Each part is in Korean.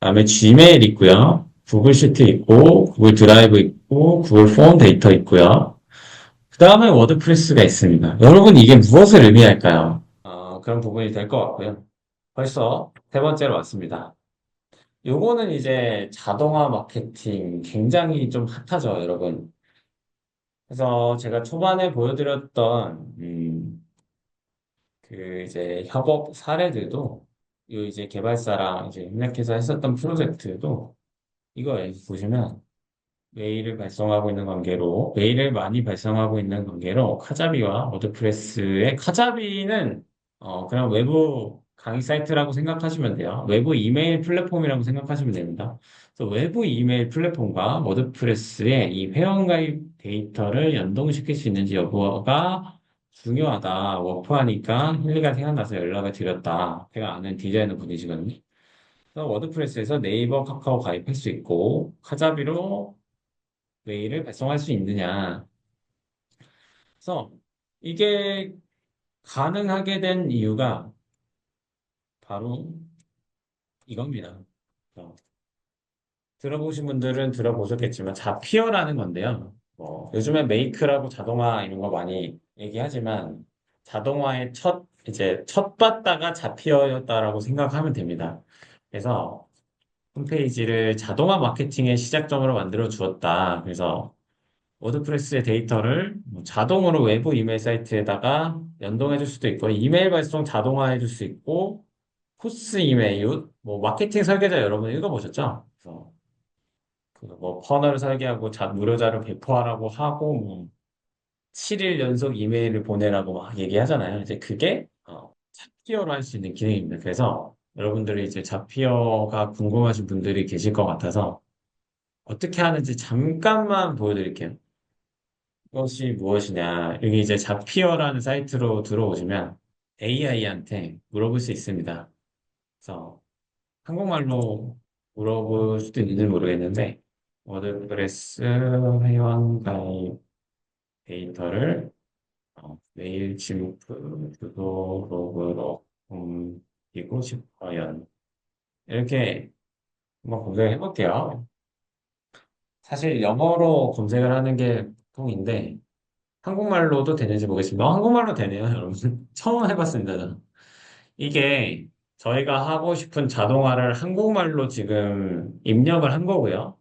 그다음에 지메일 있고요. 구글 시트 있고, 구글 드라이브 있고, 구글 폼 데이터 있고요. 그 다음에 워드프레스가 있습니다. 여러분, 이게 무엇을 의미할까요? 어, 그런 부분이 될 것 같고요. 벌써 세 번째로 왔습니다. 요거는 이제 자동화 마케팅 굉장히 좀 핫하죠, 여러분. 그래서 제가 초반에 보여드렸던, 음, 그 이제 협업 사례들도, 요 이제 개발사랑 이제 협력해서 했었던 프로젝트도, 이거 보시면, 메일을 발송하고 있는 관계로, 메일을 많이 발송하고 있는 관계로, 카자비와 워드프레스의, 카자비는, 어, 그냥 외부 강의 사이트라고 생각하시면 돼요. 외부 이메일 플랫폼이라고 생각하시면 됩니다. 그래서 외부 이메일 플랫폼과 워드프레스의 이 회원가입 데이터를 연동시킬 수 있는지 여부가 중요하다. 워프하니까 힐리가 생각나서 연락을 드렸다. 제가 아는 디자이너 분이시거든요. 워드프레스에서 네이버, 카카오 가입할 수 있고, 카자비로 메일을 발송할 수 있느냐. 그래서 이게 가능하게 된 이유가 바로 이겁니다. 어, 들어보신 분들은 들어보셨겠지만 자피어라는 건데요. 뭐 요즘에 메이크라고 자동화 이런 거 많이 얘기하지만 자동화의 첫 이제 첫 봤다가 자피어였다라고 생각하면 됩니다. 그래서 홈페이지를 자동화 마케팅의 시작점으로 만들어 주었다. 그래서 워드프레스의 데이터를 뭐 자동으로 외부 이메일 사이트에다가 연동해 줄 수도 있고 이메일 발송 자동화해 줄 수 있고 코스 이메일 뭐 마케팅 설계자 여러분 읽어보셨죠? 그래서 그뭐 퍼널을 설계하고 자, 무료자료 배포하라고 하고 뭐 7일 연속 이메일을 보내라고 막 얘기하잖아요. 이제 그게 어, 잡피어로 할 수 있는 기능입니다. 그래서 여러분들이 이제 잡피어가 궁금하신 분들이 계실 것 같아서 어떻게 하는지 잠깐만 보여드릴게요. 이것이 무엇이냐. 여기 이제 잡피어라는 사이트로 들어오시면 AI한테 물어볼 수 있습니다. 그래서 한국말로 물어볼 수도 있는지 모르겠는데 워드프레스 회원 가입 데이터를 어, 메일 진프 주소록으로 옮기고 싶어요. 이렇게 한번 검색해 볼게요. 사실 영어로 검색을 하는 게 보통인데 한국말로도 되는지 모르겠습니다. 어, 한국말로 되네요, 여러분. 처음 해봤습니다. 이게 저희가 하고 싶은 자동화를 한국말로 지금 입력을 한 거고요.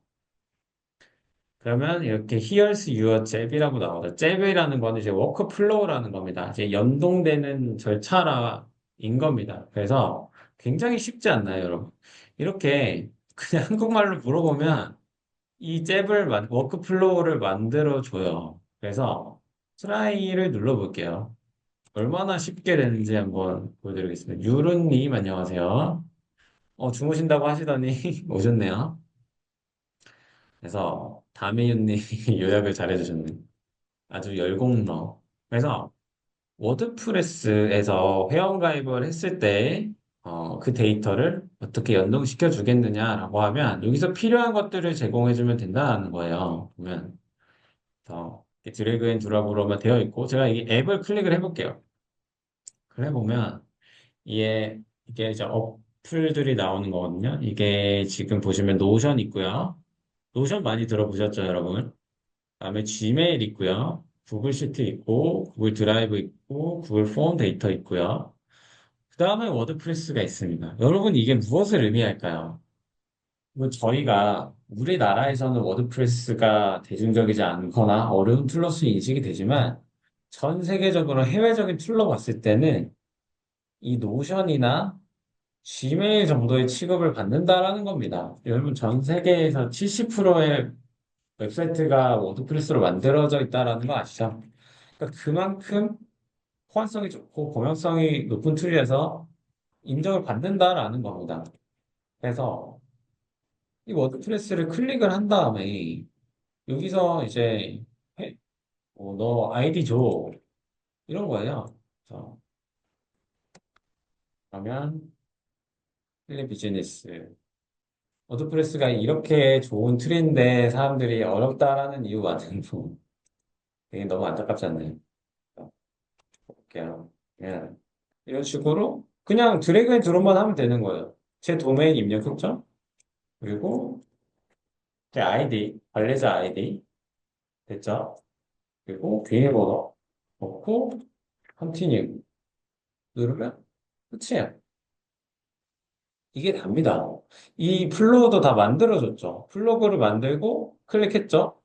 그러면 이렇게 Here's your 잽이라고 나오죠. 잽이라는 거는 이제 워크플로우라는 겁니다. 이제 연동되는 절차라인 겁니다. 그래서 굉장히 쉽지 않나요, 여러분? 이렇게 그냥 한국말로 물어보면 이 잽을 만- 워크플로우를 만들어 줘요. 그래서 트라이를 눌러 볼게요. 얼마나 쉽게 되는지 한번 보여드리겠습니다. 유루님 안녕하세요. 어, 주무신다고 하시더니 오셨네요. 그래서 다미윤님 요약을 잘해주셨네. 아주 열공러. 그래서 워드프레스에서 회원가입을 했을 때, 어, 그 데이터를 어떻게 연동시켜 주겠느냐라고 하면, 여기서 필요한 것들을 제공해 주면 된다는 거예요. 보면, 더 드래그 앤 드랍으로만 되어 있고, 제가 이 앱을 클릭을 해볼게요. 그래 보면, 이게, 이게 이제 어플들이 나오는 거거든요. 이게 지금 보시면 노션 있고요. 노션 많이 들어보셨죠, 여러분? 그다음에 지메일 있고요. 구글 시트 있고, 구글 드라이브 있고, 구글 폼 데이터 있고요. 그 다음에 워드프레스가 있습니다. 여러분, 이게 무엇을 의미할까요? 뭐 저희가 우리나라에서는 워드프레스가 대중적이지 않거나 어려운 툴로서 인식이 되지만 전 세계적으로 해외적인 툴로 봤을 때는 이 노션이나 지메일 정도의 취급을 받는다라는 겁니다. 여러분, 전 세계에서 70%의 웹사이트가 워드프레스로 만들어져 있다라는 거 아시죠? 그러니까 그만큼 호환성이 좋고 공용성이 높은 툴이라서 인정을 받는다라는 겁니다. 그래서 이 워드프레스를 클릭을 한 다음에 여기서 이제 해- 어, 너 아이디 줘 이런 거예요. 그래서 그러면 필립 비즈니스 워드프레스가 이렇게 좋은 툴인데 사람들이 어렵다라는 이유만은 좀 되게 너무 안타깝지 않나요? 볼게요. 예. 이런 식으로 그냥 드래그 앤 드롭만 하면 되는 거예요. 제 도메인 입력했죠? 그리고 제 아이디, 관리자 아이디 됐죠? 그리고 비밀번호 넣고 컨티뉴 누르면 끝이에요. 이게 답니다. 이 플로우도 다 만들어줬죠. 플로그를 만들고 클릭했죠.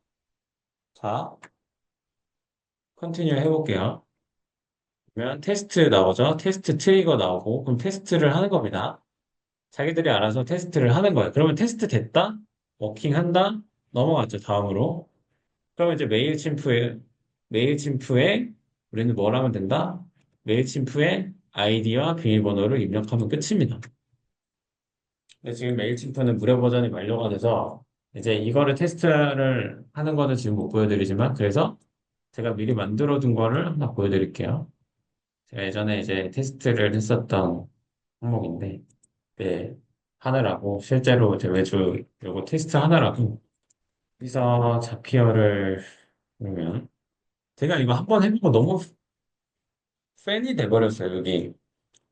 자, 컨티뉴 해볼게요. 그러면 테스트 나오죠. 테스트 트리거 나오고 그럼 테스트를 하는 겁니다. 자기들이 알아서 테스트를 하는 거예요. 그러면 테스트 됐다? 워킹한다? 넘어갔죠. 다음으로. 그러면 이제 메일침프에 메일침프에 우리는 뭘 하면 된다? 메일침프에 아이디와 비밀번호를 입력하면 끝입니다. 근데 지금 메일침프는 무료 버전이 만료가 돼서 이제 이거를 테스트를 하는 거는 지금 못 보여드리지만 그래서 제가 미리 만들어 둔 거를 하나 보여드릴게요. 제가 예전에 이제 테스트를 했었던 항목인데 네, 하느라고 실제로 이제 매주 요거 테스트 하느라고 여기서 자피어를 보면 제가 이거 한 번 해보고 너무 팬이 돼버렸어요 여기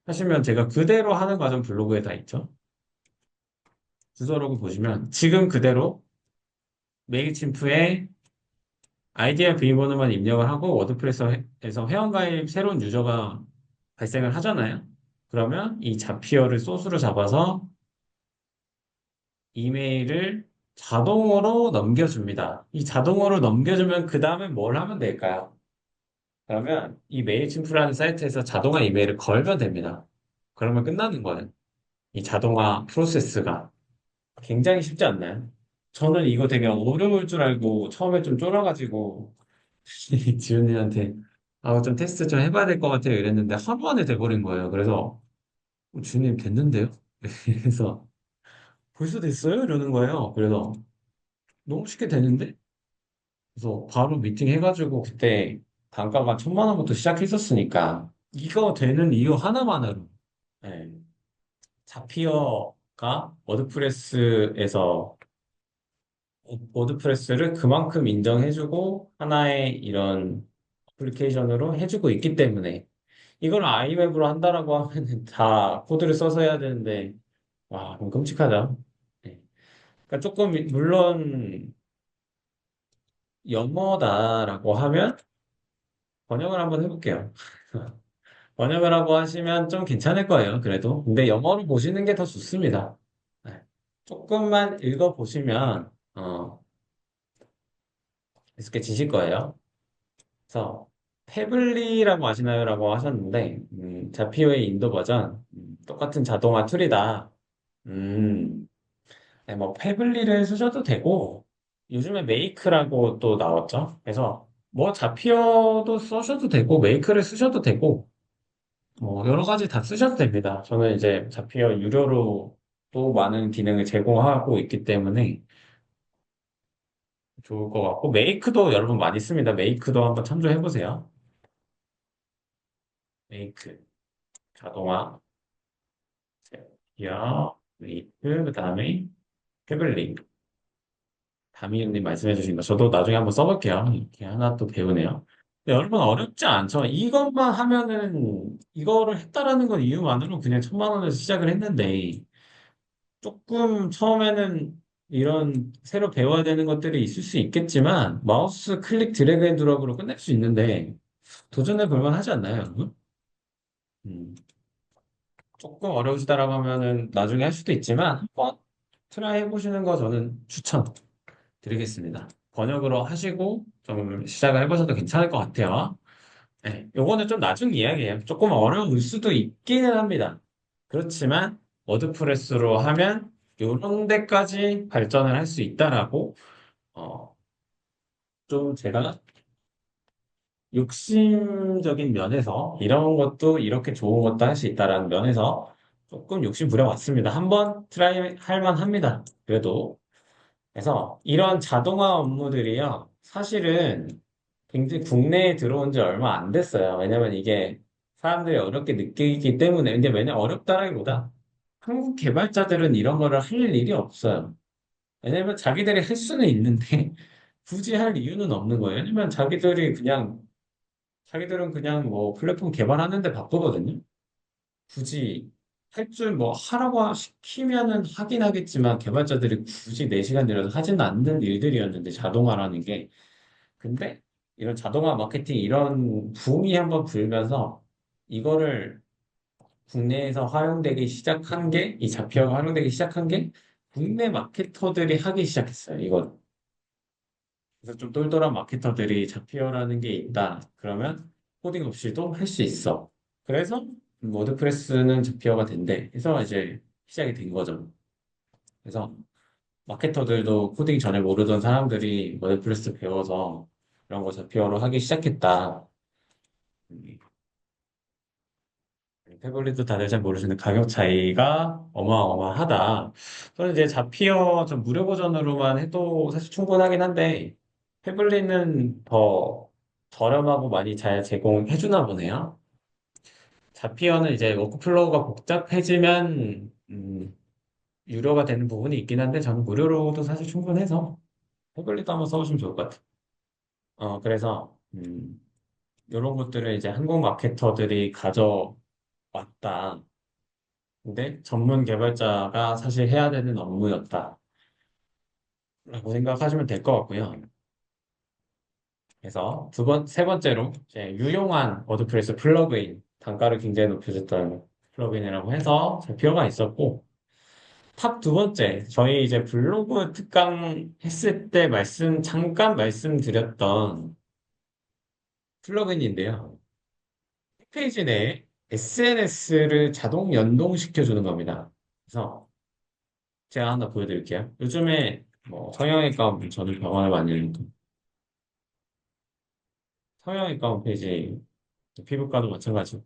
하시면 제가 그대로 하는 과정 블로그에 다 있죠 주소록을 보시면 지금 그대로 메일침프에 아이디와 비밀번호만 입력을 하고 워드프레스에서 회원가입 새로운 유저가 발생을 하잖아요. 그러면 이 자피어를 소스로 잡아서 이메일을 자동으로 넘겨줍니다. 이 자동으로 넘겨주면 그 다음에 뭘 하면 될까요? 그러면 이 메일침프라는 사이트에서 자동화 이메일을 걸면 됩니다. 그러면 끝나는 거예요. 이 자동화 프로세스가. 굉장히 쉽지 않나요? 저는 이거 되게 어려울 줄 알고 처음에 좀 쫄아가지고 지훈이한테 아, 좀 테스트 좀 해봐야 될 것 같아요 이랬는데 하루 만에 돼버린 거예요. 그래서 어, 지훈님 됐는데요? 그래서 벌써 됐어요? 이러는 거예요. 그래서 너무 쉽게 되는데? 그래서 바로 미팅 해가지고 그때 단가가 천만 원부터 시작했었으니까 이거 되는 이유 하나만으로 네. 자피어가 워드프레스에서 워드프레스를 그만큼 인정해주고 하나의 이런 어플리케이션으로 해주고 있기 때문에 이걸 아이웹으로 한다라고 하면 다 코드를 써서 해야 되는데 와 그럼 끔찍하다. 네. 그러니까 조금 물론 영어다라고 하면 번역을 한번 해볼게요. 번역을 하고 하시면 좀 괜찮을 거예요. 그래도 근데 영어로 보시는 게 더 좋습니다. 네. 조금만 읽어보시면 어, 익숙해지실 거예요. 그래서 패블리라고 아시나요? 라고 하셨는데 음, 자피오의 인도 버전 음, 똑같은 자동화 툴이다. 음, 네, 뭐 패블리를 쓰셔도 되고 요즘에 메이크라고 또 나왔죠. 그래서 뭐 자피어도 쓰셔도 되고 메이크를 쓰셔도 되고 뭐 여러 가지 다 쓰셔도 됩니다. 저는 이제 자피어 유료로 또 많은 기능을 제공하고 있기 때문에 좋을 것 같고 메이크도 여러분 많이 씁니다. 메이크도 한번 참조해 보세요. 메이크 자동화 야 메이크 그다음에 패블릭 다미윤님 말씀해 주신 거 저도 나중에 한번 써볼게요. 이렇게 하나 또 배우네요. 여러분 어렵지 않죠? 이것만 하면은 이거를 했다라는 건 이유만으로 그냥 천만 원에서 시작을 했는데 조금 처음에는 이런 새로 배워야 되는 것들이 있을 수 있겠지만 마우스 클릭 드래그 앤 드롭으로 끝낼 수 있는데 도전해 볼 만 하지 않나요? 음, 조금 어려우시다라고 하면은 나중에 할 수도 있지만 한번 트라이 해보시는 거 저는 추천 드리겠습니다. 번역으로 하시고 좀 시작을 해보셔도 괜찮을 것 같아요. 네, 요거는 좀 나중 이야기예요. 조금 어려울 수도 있기는 합니다. 그렇지만 워드프레스로 하면 요런 데까지 발전을 할 수 있다라고 어, 좀 제가 욕심적인 면에서 이런 것도 이렇게 좋은 것도 할 수 있다라는 면에서 조금 욕심 부려봤습니다. 한번 트라이 할 만합니다. 그래도 그래서 이런 자동화 업무들이요. 사실은 굉장히 국내에 들어온 지 얼마 안 됐어요. 왜냐면 이게 사람들이 어렵게 느끼기 때문에 근데 왜냐 어렵다라기보다 한국 개발자들은 이런 거를 할 일이 없어요. 왜냐면 자기들이 할 수는 있는데 굳이 할 이유는 없는 거예요. 왜냐면 자기들이 그냥 자기들은 그냥 뭐 플랫폼 개발하는데 바쁘거든요. 굳이 할 줄 뭐 하라고 시키면은 하긴 하겠지만 개발자들이 굳이 4시간 들여서 하지는 않는 일들이었는데 자동화라는 게 근데 이런 자동화 마케팅 이런 붐이 한번 불면서 이거를 국내에서 활용되기 시작한 게 이 자피어가 활용되기 시작한 게 국내 마케터들이 하기 시작했어요. 이걸 그래서 좀 똘똘한 마케터들이 자피어라는 게 있다. 그러면 코딩 없이도 할 수 있어. 그래서 워드프레스는 자피어가 된대. 그래서 이제 시작이 된 거죠. 그래서 마케터들도 코딩 전에 모르던 사람들이 워드프레스 배워서 이런 거 자피어로 하기 시작했다. 태블릿도 다들 잘 모르시는 가격 차이가 어마어마하다. 저는 이제 자피어 좀 무료 버전으로만 해도 사실 충분하긴 한데 태블릿은 더 저렴하고 많이 잘 제공해 주나 보네요. 자피어는 이제 워크플로우가 복잡해지면 음, 유료가 되는 부분이 있긴 한데 저는 무료로도 사실 충분해서 태블릿도 한번 써보시면 좋을 것 같아요. 어, 그래서 음, 이런 것들을 이제 한국 마케터들이 가져 왔다. 근데 전문 개발자가 사실 해야 되는 업무였다. 라고 생각하시면 될 것 같고요. 그래서 두 번, 세 번째로 이제 유용한 워드프레스 플러그인, 단가를 굉장히 높여줬던 플러그인이라고 해서 자피어가 있었고, 탑 두 번째, 저희 이제 블로그 특강 했을 때 말씀, 잠깐 말씀드렸던 플러그인인데요. 페이지 내에 SNS를 자동 연동시켜 주는 겁니다. 그래서 제가 하나 보여드릴게요. 요즘에 뭐 성형외과 저는 병원을 많이 다니니까 성형외과 홈페이지, 피부과도 마찬가지고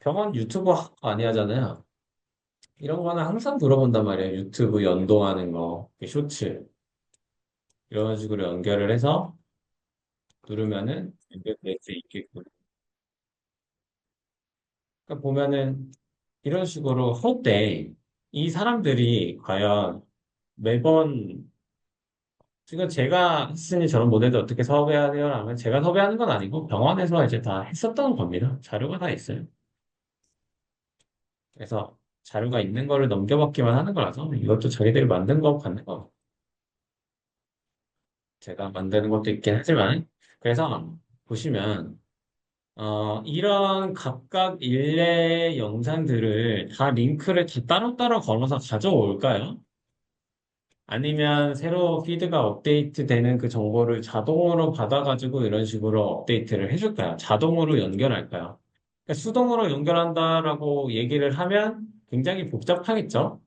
병원 유튜브 많이 하잖아요. 이런 거는 항상 물어본단 말이에요. 유튜브 연동하는 거, 쇼츠 이런 식으로 연결을 해서 누르면은 연결될 수 있게끔. 그러니까 보면은 이런 식으로 할 때 이 사람들이 과연 매번 지금 제가 했으니 저런 모델도 어떻게 섭외해야 돼요? 라면 제가 섭외하는 건 아니고 병원에서 이제 다 했었던 겁니다. 자료가 다 있어요. 그래서 자료가 있는 거를 넘겨받기만 하는 거라서 이것도 자기들이 만든 거 같는 거. 제가 만드는 것도 있긴 하지만 그래서 보시면 어, 이런 각각 일례 영상들을 다 링크를 다 따로따로 걸어서 가져올까요? 아니면 새로 피드가 업데이트 되는 그 정보를 자동으로 받아가지고 이런 식으로 업데이트를 해줄까요? 자동으로 연결할까요? 그러니까 수동으로 연결한다라고 얘기를 하면 굉장히 복잡하겠죠?